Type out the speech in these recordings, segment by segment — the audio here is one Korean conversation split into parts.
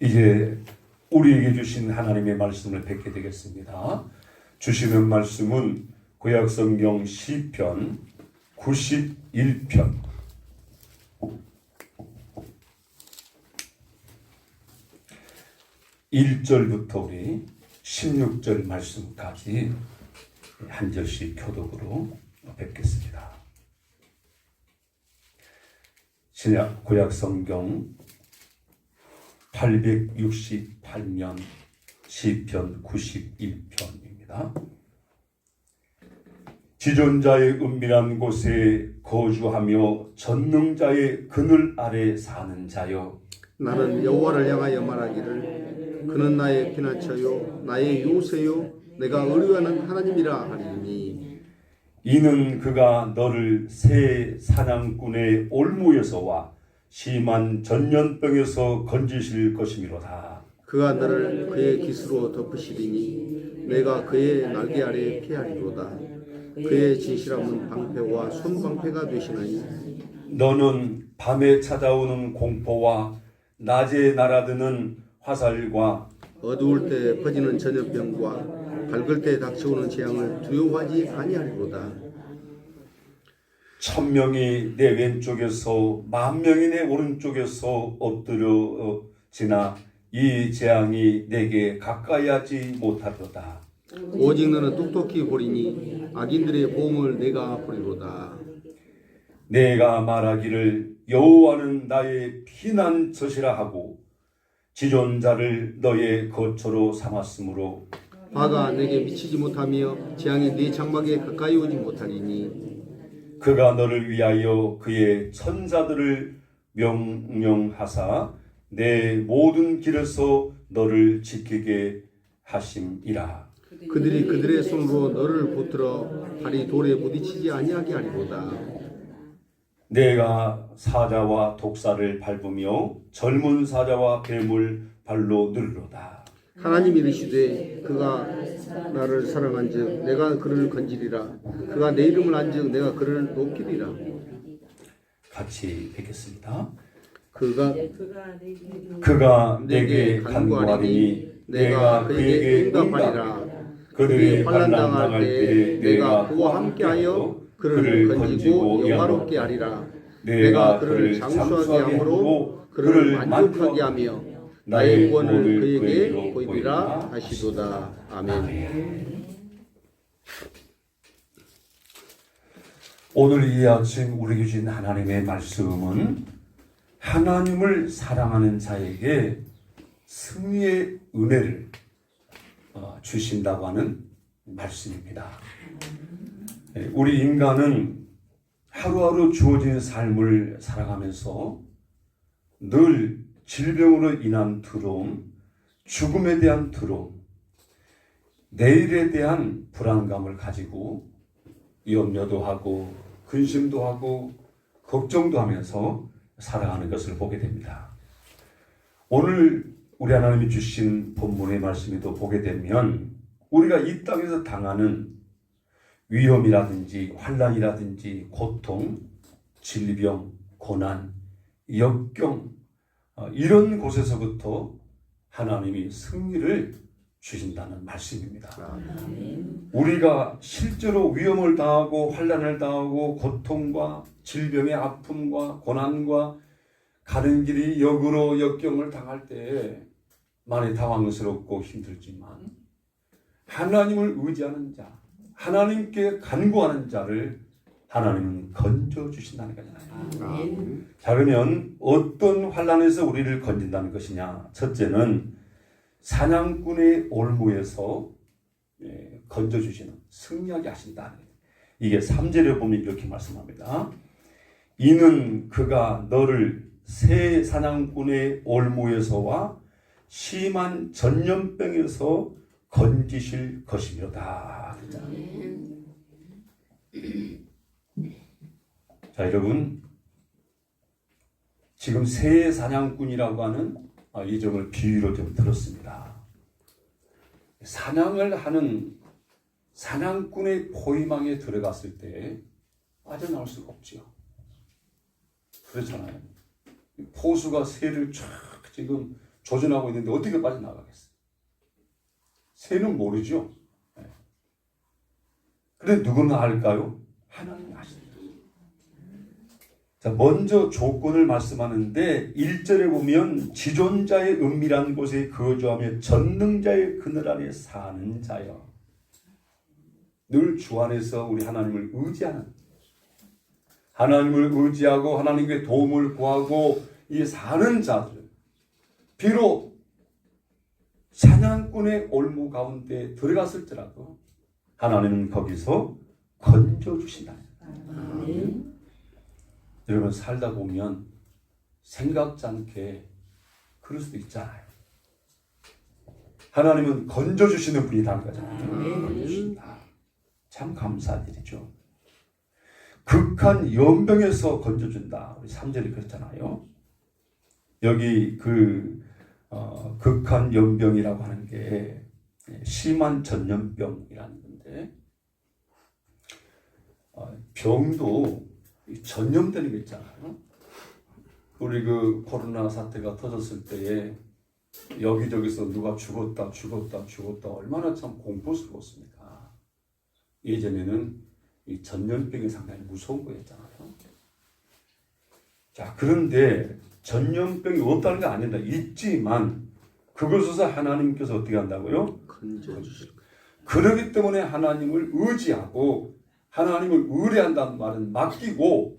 이제 우리에게 주신 하나님의 말씀을 뵙게 되겠습니다. 주시는 말씀은 구약 성경 시편 91편 1절부터 우리 16절 말씀까지 한 절씩 교독으로 뵙겠습니다. 신약 구약 성경 868년 시편 91편입니다. 지존자의 은밀한 곳에 거주하며 전능자의 그늘 아래 사는 자여 나는 여호와를 향하여 말하기를 그는 나의 피난처요 나의 요새요 내가 의뢰하는 하나님이라 하리니 이는 그가 너를 새 사냥꾼의 올무에서와 심한 전염병에서 건지실 것이미로다. 그가 나를 그의 깃으로 덮으시리니 내가 그의 날개 아래 피하리로다. 그의 진실함은 방패와 손방패가 되시나니. 너는 밤에 찾아오는 공포와 낮에 날아드는 화살과 어두울 때 퍼지는 전염병과 밝을 때 닥쳐오는 재앙을 두려워하지 아니하리로다 천 명이 내 왼쪽에서 만 명이 내 오른쪽에서 엎드려 지나 이 재앙이 내게 가까이 하지 못하도다. 오직 너는 똑똑히 보리니 악인들의 보응을 내가 보리로다 내가 말하기를 여호와는 나의 피난처시라 하고 지존자를 너의 거처로 삼았으므로 화가 내게 미치지 못하며 재앙이 네 장막에 가까이 오지 못하리니 그가 너를 위하여 그의 천사들을 명령하사 내 모든 길에서 너를 지키게 하심이라. 그들이 그들의 손으로 너를 붙들어 발이 돌에 부딪히지 아니하게 하리로다 내가 사자와 독사를 밟으며 젊은 사자와 뱀을 발로 누르로다. 하나님 이르시되 그가 나를 사랑한즉 내가 그를 건지리라 그가 내 이름을 안즉 내가 그를 높이리라 같이 뵙겠습니다. 그가 그가 내게 간구하리니 내가 그에게 응답하리라. 그들이 환난당할 때 내가 그와 함께하여 그를 건지고 영화롭게 하리라 내가 그를 장수하게 함으로 그를 만족하게 하며 나의 구원을 그에게 보이리라 하시도다. 아멘. 오늘 이 아침 우리에게 주신 하나님의 말씀은 하나님을 사랑하는 자에게 승리의 은혜를 어, 주신다고 하는 말씀입니다. 예, 우리 인간은 하루하루 주어진 삶을 살아가면서 늘 질병으로 인한 두려움, 죽음에 대한 두려움, 내일에 대한 불안감을 가지고 염려도 하고 근심도 하고 걱정도 하면서 살아가는 것을 보게 됩니다. 오늘 우리 하나님이 주신 본문의 말씀에도 보게 되면 우리가 이 땅에서 당하는 위험이라든지 환란이라든지 고통, 질병, 고난, 역경 어, 이런 곳에서부터 하나님이 승리를 주신다는 말씀입니다. 우리가 실제로 위험을 당하고 환란을 당하고 고통과 질병의 아픔과 고난과 가는 길이 역으로 역경을 당할 때 많이 당황스럽고 힘들지만 하나님을 의지하는 자, 하나님께 간구하는 자를 하나님은 건져 주신다는 거잖아요. 자 그러면 어떤 환란에서 우리를 건진다는 것이냐? 첫째는 사냥꾼의 올무에서 예, 건져 주시는 승리하게 하신다. 이게 3절에 보면 이렇게 말씀합니다. 이는 그가 너를 새 사냥꾼의 올무에서와 심한 전염병에서 건지실 것이로다. 자, 여러분. 지금 새 사냥꾼이라고 하는 아, 이 점을 비유로 좀 들었습니다. 사냥을 하는 사냥꾼의 포위망에 들어갔을 때 빠져나올 수가 없지요. 그렇잖아요. 포수가 새를 쫙 지금 조준하고 있는데 어떻게 빠져나가겠어요? 새는 모르죠. 네. 근데 누구는 알까요? 하나님이 아십니다. 자, 먼저 조건을 말씀하는데 1절에 보면 지존자의 은밀한 곳에 거주하며 전능자의 그늘 아래 사는 자여. 늘 주 안에서 우리 하나님을 의지하는 하나님을 의지하고 하나님의 도움을 구하고 이 사는 자들 비록 사냥꾼의 올무 가운데 들어갔을지라도 하나님은 거기서 건져 주신다. 여러분 살다 보면 생각지 않게 그럴 수도 있잖아요. 하나님은 건져 주시는 분이라는 거잖아요. 건져주신다. 참 감사드리죠. 극한 연병에서 건져준다. 우리 3절이 그렇잖아요. 여기 그 어, 극한 연병이라고 하는 게 심한 전염병이라는 건데 어, 병도 이 전염되는 게 있잖아요. 우리 그 코로나 사태가 터졌을 때에 여기저기서 누가 죽었다 죽었다 죽었다 얼마나 참 공포스러웠습니까. 예전에는 이 전염병이 상당히 무서운 거였잖아요. 자 그런데 전염병이 없다는 게 아니다. 있지만 그것에서 하나님께서 어떻게 한다고요? 건져 주실 그러기 때문에 하나님을 의지하고 하나님을 의뢰한다는 말은 맡기고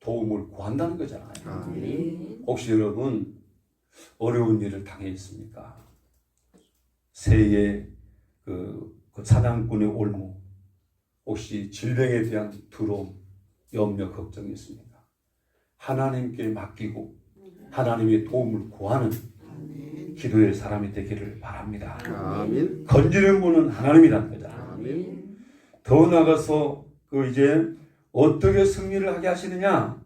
도움을 구한다는 거잖아요. 아멘. 혹시 여러분 어려운 일을 당해 있습니까? 새해 그, 그 사냥꾼의 올무 혹시 질병에 대한 두려움, 염려, 걱정이 있습니까? 하나님께 맡기고 하나님의 도움을 구하는 기도의 사람이 되기를 바랍니다. 아멘. 건지는 분은 하나님이라는 거잖아요. 아멘. 더 나아가서 그 이제 어떻게 승리를 하게 하시느냐?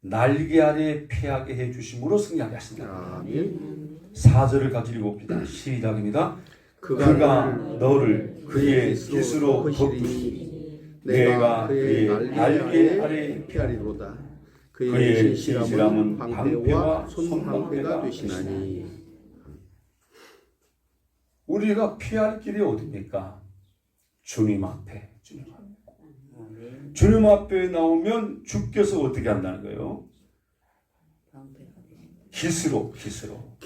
날개 아래 피하게 해 주심으로 승리하게 하신다. 사절을 가지고 봅니다. 시작입니다. 그가, 그가 너를 그의 깃으로 덮으시니 내가 그의 날개 아래 피하리로다. 그의 진실함은 방패와 손방패가 되시나니. 우리가 피할 길이 어디입니까? 주님 앞에. 주님 앞에. 주님 앞에 나오면 주께서 어떻게 한다는 거예요? 깃으로 깃으로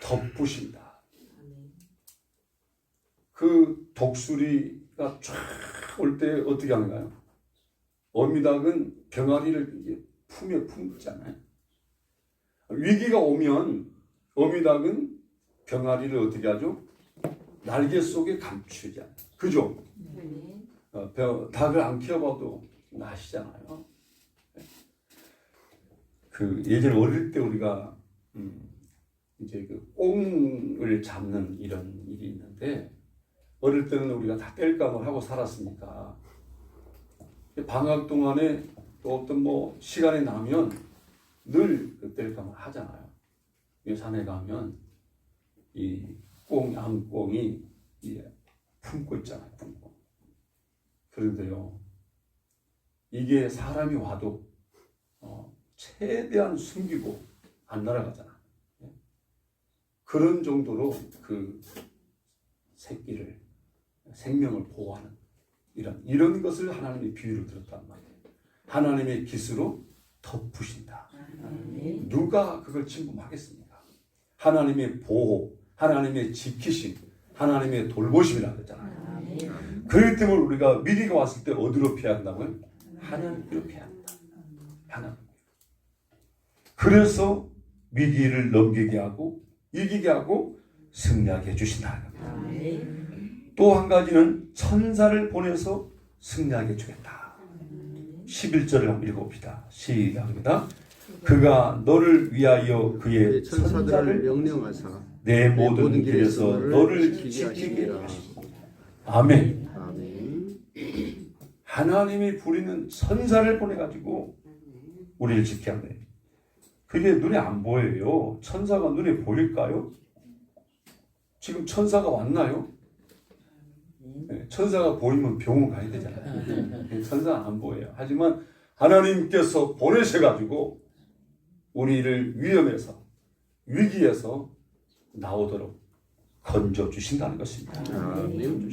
덮으신다. 그 독수리가 쫙 올 때 어떻게 하는가요? 어미닭은 병아리를 품에 품잖아요. 위기가 오면 어미닭은 병아리를 어떻게 하죠? 날개 속에 감추지 않아요. 그죠? 어, 병- 닭을 안 키워봐도 아시잖아요. 그 예전 어릴 때 우리가 음, 이제 그 꽁을 잡는 이런 일이 있는데 어릴 때는 우리가 다 뗄감을 하고 살았으니까 방학 동안에 또 어떤 뭐 시간이 나면 늘그 뗄감을 하잖아요. 이 산에 가면 이 꽁, 암꽁이 이 품고 있잖아요. 품고. 그런데요, 이게 사람이 와도 어, 최대한 숨기고 안 날아가잖아. 예? 그런 정도로 그 새끼를 생명을 보호하는 이런 이런 것을 하나님이 비유를 들었단 말이에요. 하나님의 깃으로 덮으신다. 누가 그걸 침범하겠습니까? 하나님의 보호, 하나님의 지키심, 하나님의 돌보심이라고 했잖아요. 그렇기 때문에 우리가 위기가 왔을 때 어디로 피해야 한다고요? 하나님께로 피해야 한다. 하나님. 그래서 위기를 넘기게 하고 이기게 하고 승리하게 해주신다는 겁니다. 또한 가지는 천사를 보내서 승리하게 주겠다. 11절을 한번 읽어봅시다. 시작합니다. 그가 너를 위하여 그의 그의 천사들을 명령하사 내내 모든 길에서 너를 지키게 하시고 아멘. 아멘. 하나님이 부리는 천사를 보내가지고 우리를 하네. 그게 눈에 안 보여요. 천사가 눈에 보일까요? 지금 천사가 왔나요? 네, 천사가 보이면 병원 가야 되잖아요. 네, 천사는 안 보여요. 하지만 하나님께서 보내셔가지고 우리를 위험에서 위기에서 나오도록 건져 주신다는 것입니다. 아멘.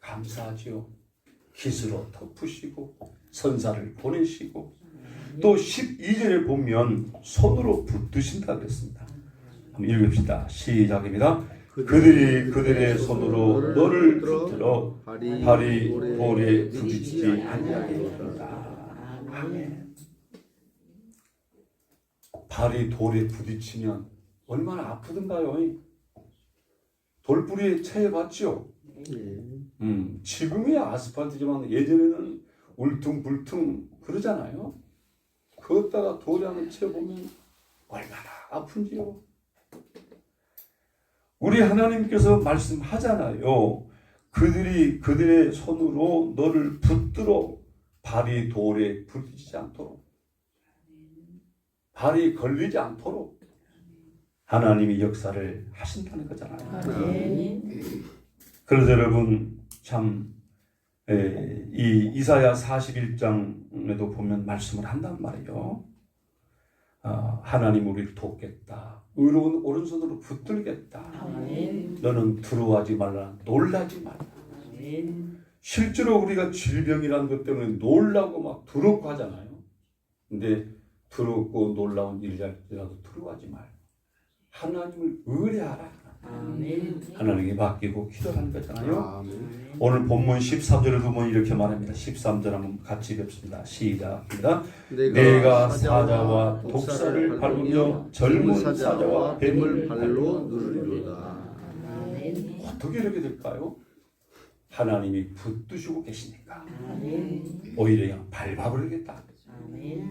감사하지요. 기스로 덮으시고 선사를 보내시고 또 12절에 보면 손으로 붙드신다 그랬습니다. 한번 읽읍시다. 시작입니다. 그들이 그들의 손으로 너를 붙들어 발이 돌에 부딪히지 아니하게 한다. 아멘. 발이 돌에 부딪히면 얼마나 아프던가요? 돌뿌리에 채 봤죠? 예. 음, 지금이야 아스팔트지만 예전에는 울퉁불퉁 그러잖아요. 걷다가 돌에 한번 채보면 얼마나 아픈지요. 우리 하나님께서 말씀하잖아요. 그들이 그들의 손으로 너를 붙들어 발이 돌에 부딪히지 않도록 발이 걸리지 않도록 하나님이 역사를 하신다는 거잖아요. 그래서 여러분 참 에, 이 이사야 41장에도 보면 말씀을 한단 말이에요. 아, 하나님 우리를 돕겠다. 의로운 오른손으로 붙들겠다. 너는 두려워하지 말라. 놀라지 말라. 실제로 우리가 질병이라는 것 때문에 놀라고 막 두렵고 하잖아요. 근데 두렵고 놀라운 일이라도 두려워하지 말고 하나님을 의뢰하라. 하나님께 맡기고 기도하는 거잖아요. 아멘. 오늘 본문 13절을 보면 이렇게 말합니다. 13절 한번 같이 뵙습니다. 시작합니다. 내가 사자와 독사를 밟으며 젊은 사자와 뱀을 발로 누르리로다. 어떻게 이렇게 될까요? 하나님이 붙드시고 계시니까 오히려 그냥 밟아버리겠다.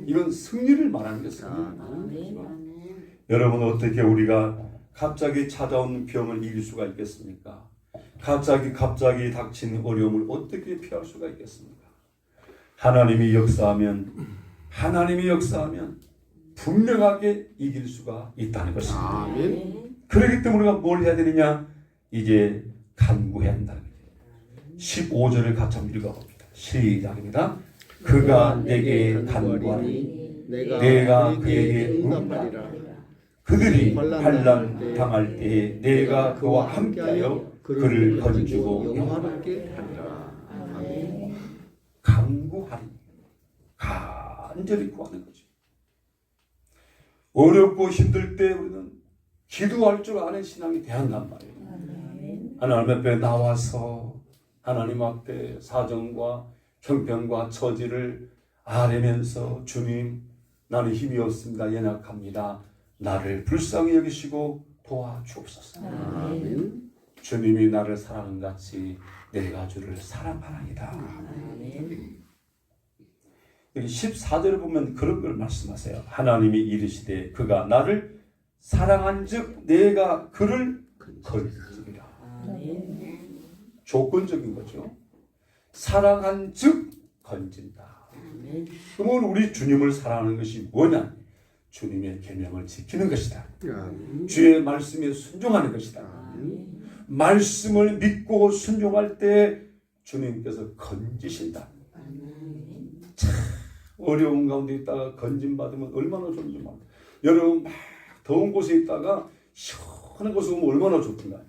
이건 승리를 말하는 게 승리입니다. 여러분 어떻게 우리가 갑자기 찾아온 병을 이길 수가 있겠습니까? 갑자기 갑자기 닥친 어려움을 어떻게 피할 수가 있겠습니까? 하나님이 역사하면 하나님이 역사하면 분명하게 이길 수가 있다는 것입니다. 아멘. 그렇기 때문에 우리가 뭘 해야 되느냐? 이제 간구해야 거예요. 15절을 같이 한번 읽어봅니다. 시작입니다. 그가 내게 간구하니 내가, 그에게 응답하리라. 그들이 환란 당할 때에 내가 그와 함께하여 그를 건지고 영화롭게 하리라. 아멘. 간구하리 간절히 구하는 거죠. 어렵고 힘들 때 우리는 기도할 줄 아는 신앙이 대한단 말이에요. 하나님 앞에 나와서 하나님 앞에 사정과 형편과 처지를 아뢰면서 주님 나는 힘이 없습니다. 연약합니다. 나를 불쌍히 여기시고 도와주옵소서. 아멘. 주님이 나를 사랑한 같이 내가 주를 사랑하나이다. 여기 14절을 보면 그런 걸 말씀하세요. 하나님이 이르시되 그가 나를 사랑한즉 내가 그를 건지리라. 조건적인 거죠. 사랑한즉 건진다. 그러면 우리 주님을 사랑하는 것이 뭐냐? 주님의 계명을 지키는 것이다. 아멘. 주의 말씀에 순종하는 것이다. 말씀을 믿고 순종할 때 주님께서 건지신다. 참 어려운 가운데 있다가 건진 받으면 얼마나 좋은지. 여러분 막 더운 곳에 있다가 시원한 곳에 오면 얼마나 좋던가.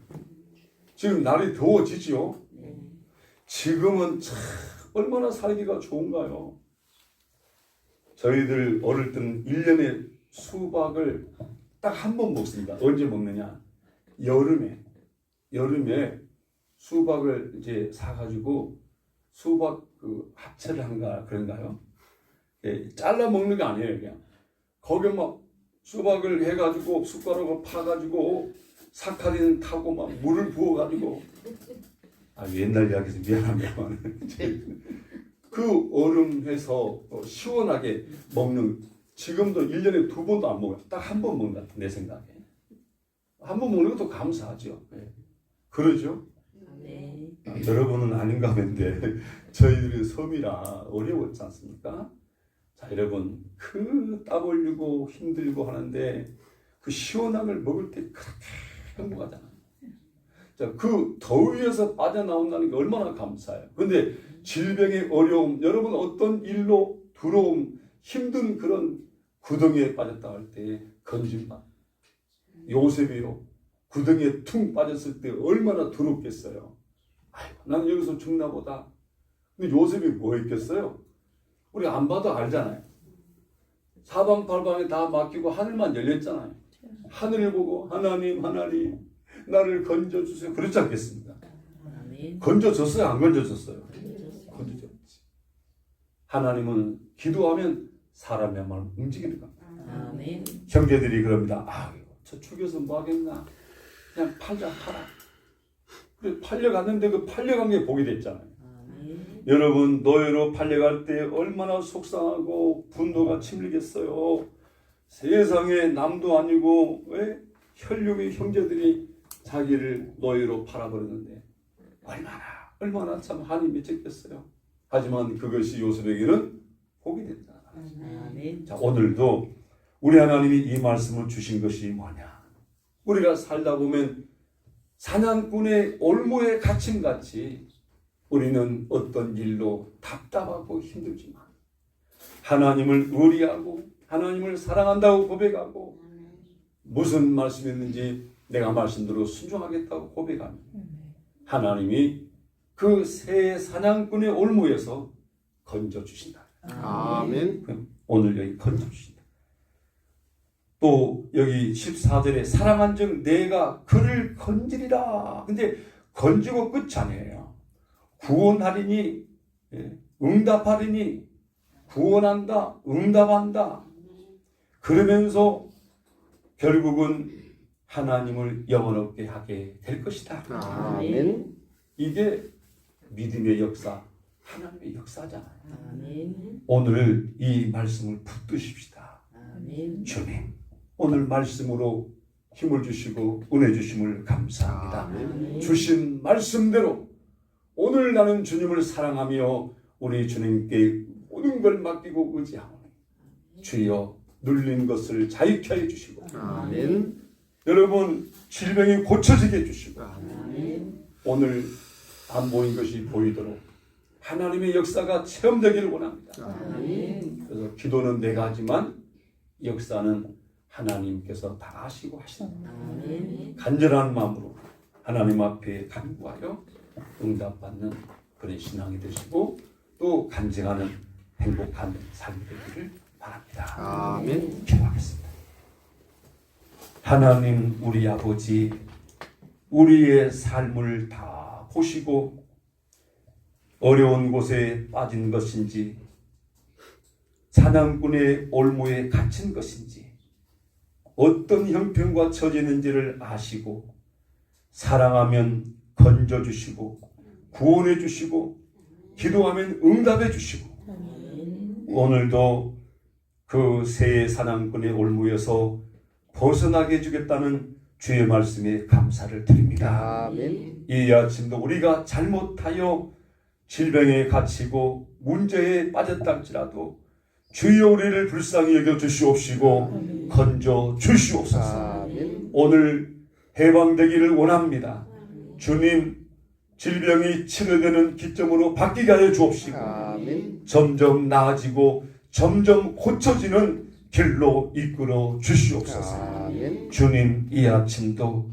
지금 날이 더워지지요. 지금은 참 얼마나 살기가 좋은가요. 저희들 어릴 때는 1년에 수박을 딱 한 번 먹습니다. 언제 먹느냐? 여름에. 여름에 수박을 이제 사가지고 수박 그 합체를 한가 그런가요? 예, 잘라 먹는 게 아니에요, 그냥. 거기 막 수박을 해가지고 숟가락을 파가지고 사카린 타고 막 물을 부어가지고 아 옛날 이야기에서 미안합니다만 그 얼음해서 어, 시원하게 먹는 지금도 1년에 두 번도 안 먹어요. 딱 한 번 먹는다 내 생각에. 한 번 먹는 것도 감사하죠. 예. 그러죠? 아, 여러분은 아닌가 본데 저희들이 섬이라 어려웠지 않습니까? 자 여러분 그 땀 흘리고 힘들고 하는데 그 시원함을 먹을 때 그렇게 행복하잖아요. 자, 그 더위에서 빠져나온다는 게 얼마나 감사해요. 근데 질병의 어려움, 여러분 어떤 일로 두려움, 힘든 그런 구덩이에 빠졌다 할 때 건진다. 요셉이요. 구덩이에 퉁 빠졌을 때 얼마나 더럽겠어요. 아이고, 난 여기서 죽나 보다. 근데 요셉이 뭐 했겠어요? 우리 안 봐도 알잖아요. 사방팔방에 다 맡기고 하늘만 열렸잖아요. 하늘을 보고 하나님 하나님 나를 건져주세요. 그렇지 않겠습니까? 건져줬어요? 안 건져줬어요? 건져줬지. 하나님은 기도하면 사람의 마음 움직이는 겁니다. 아멘. 형제들이 그럽니다. 아, 저 죽여서 뭐 하겠나? 그냥 팔자 팔아. 그래 팔려갔는데 그 팔려간 게 복이 됐잖아요. 아멘. 여러분 노예로 팔려갈 때 얼마나 속상하고 분노가 침리겠어요. 세상에 남도 아니고 왜 혈육의 형제들이 자기를 노예로 팔아버렸는데 얼마나 얼마나 참 한이 맺혔겠어요. 하지만 그것이 요셉에게는 복이 됐다. 아멘. 자 오늘도 우리 하나님이 이 말씀을 주신 것이 뭐냐? 우리가 살다 보면 사냥꾼의 올무에 갇힌 같이 우리는 어떤 일로 답답하고 힘들지만 하나님을 의리하고 하나님을 사랑한다고 고백하고 무슨 말씀이었는지 내가 말씀대로 순종하겠다고 고백하면 하나님이 그 새 사냥꾼의 올무에서 건져 주신다. 아멘. 오늘 여기 건져주신다. 또 여기 14절에 사랑한 즉 내가 그를 건지리라. 근데 건지고 끝이 아니에요. 구원하리니 예, 응답하리니 구원한다 응답한다. 그러면서 결국은 하나님을 영원롭게 하게 될 것이다. 아멘. 이게 믿음의 역사, 하나님의 역사잖아요. 아멘. 오늘 이 말씀을 붙드십시다. 아멘. 주님, 오늘 말씀으로 힘을 주시고 은혜 주심을 감사합니다. 아멘. 주신 말씀대로 오늘 나는 주님을 사랑하며 우리 주님께 모든 걸 맡기고 의지하오니 주여 눌린 것을 자유케 해 주시고 아멘. 여러분 질병이 고쳐지게 해 주시고 아멘. 오늘 안 보인 것이 보이도록 하나님의 역사가 체험되기를 원합니다. 아멘. 그래서 기도는 내가 하지만 역사는 하나님께서 다 하시고 하신다. 아멘. 간절한 마음으로 하나님 앞에 간구하여 응답받는 그런 신앙이 되시고 또 간증하는 행복한 삶이 되기를 바랍니다. 아멘. 기도하겠습니다. 하나님 우리 아버지 우리의 삶을 다 보시고 어려운 곳에 빠진 것인지 사냥꾼의 올무에 갇힌 것인지 어떤 형편과 처지는지를 아시고 사랑하면 건져 주시고 구원해 주시고 기도하면 응답해 주시고. 오늘도 그 새 사냥꾼의 올무에서 벗어나게 해주겠다는 주의 말씀에 감사를 드립니다. 아멘. 이 아침도 우리가 잘못하여 질병에 갇히고 문제에 빠졌다 할지라도 주여 우리를 불쌍히 여겨 주시옵시고 건져 주시옵소서. 아멘. 오늘 해방되기를 원합니다. 주님 질병이 치료되는 기점으로 바뀌게 하여 주옵시고 아멘. 점점 나아지고 점점 고쳐지는 길로 이끌어 주시옵소서. 아멘. 주님 이 아침도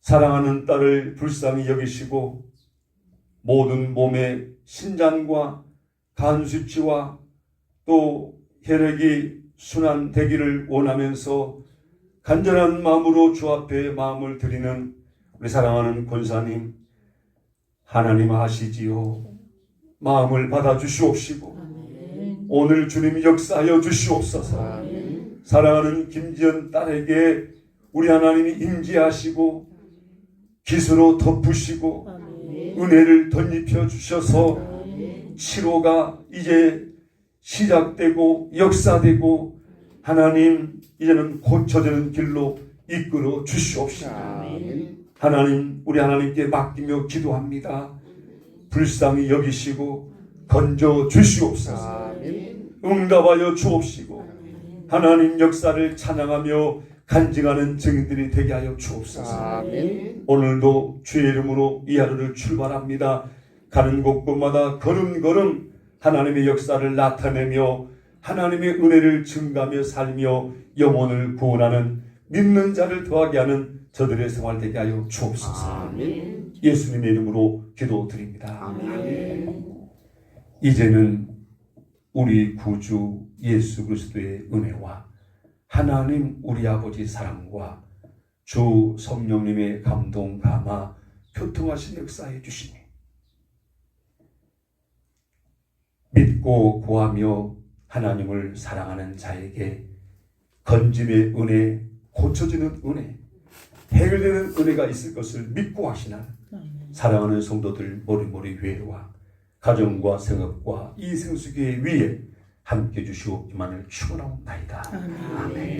사랑하는 딸을 불쌍히 여기시고 모든 몸의 신장과 간 수치와 또 혈액이 순환되기를 원하면서 간절한 마음으로 주 앞에 마음을 드리는 우리 사랑하는 권사님 하나님 아시지요 마음을 받아 주시옵시고. 오늘 주님 역사하여 주시옵소서 아멘. 사랑하는 김지연 딸에게 우리 하나님이 임재하시고 기수로 덮으시고 아멘. 은혜를 덧입혀 주셔서 아멘. 치료가 이제 시작되고 역사되고 하나님 이제는 고쳐지는 길로 이끌어 주시옵시다. 아멘. 하나님 우리 하나님께 맡기며 기도합니다. 불쌍히 여기시고 건져 주시옵소서. 응답하여 주옵시고 하나님 역사를 찬양하며 간증하는 증인들이 되게 하여 주옵소서. 아멘. 오늘도 주의 이름으로 이 하루를 출발합니다. 가는 곳곳마다 걸음걸음 하나님의 역사를 나타내며 하나님의 은혜를 증가하며 살며 영혼을 구원하는 믿는 자를 더하게 하는 저들의 생활 되게 하여 주옵소서. 아멘. 예수님의 이름으로 기도드립니다. 아멘. 이제는 우리 구주 예수 그리스도의 은혜와 하나님 우리 아버지 사랑과 주 성령님의 감동 감화 교통하신 역사해 주시니 믿고 구하며 하나님을 사랑하는 자에게 건짐의 은혜, 고쳐지는 은혜, 해결되는 은혜가 있을 것을 믿고 하시나 사랑하는 성도들 머리머리 회와 가정과 생업과 이 생수교회 위에 함께 주시옵기만을 축원하옵나이다. 아멘.